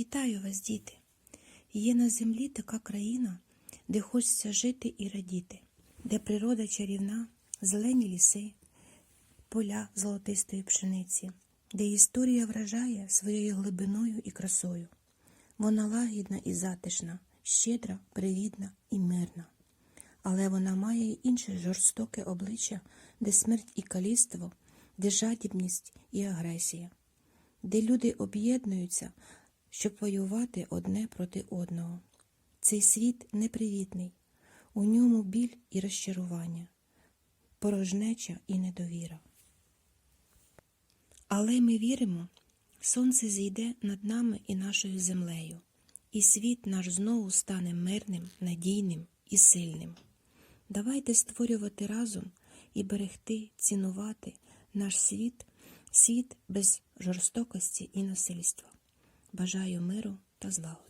Вітаю вас, діти! Є на землі така країна, де хочеться жити і радіти, де природа чарівна, зелені ліси, поля золотистої пшениці, де історія вражає своєю глибиною і красою. Вона лагідна і затишна, щедра, привітна і мирна. Але вона має й інше жорстоке обличчя, де смерть і каліство, де жадібність і агресія, де люди об'єднуються, щоб воювати одне проти одного. Цей світ непривітний, у ньому біль і розчарування, порожнеча і недовіра. Але ми віримо, сонце зійде над нами і нашою землею, і світ наш знову стане мирним, надійним і сильним. Давайте створювати разом і берегти, цінувати наш світ, світ без жорстокості і насильства. Бажаю миру та злагоди.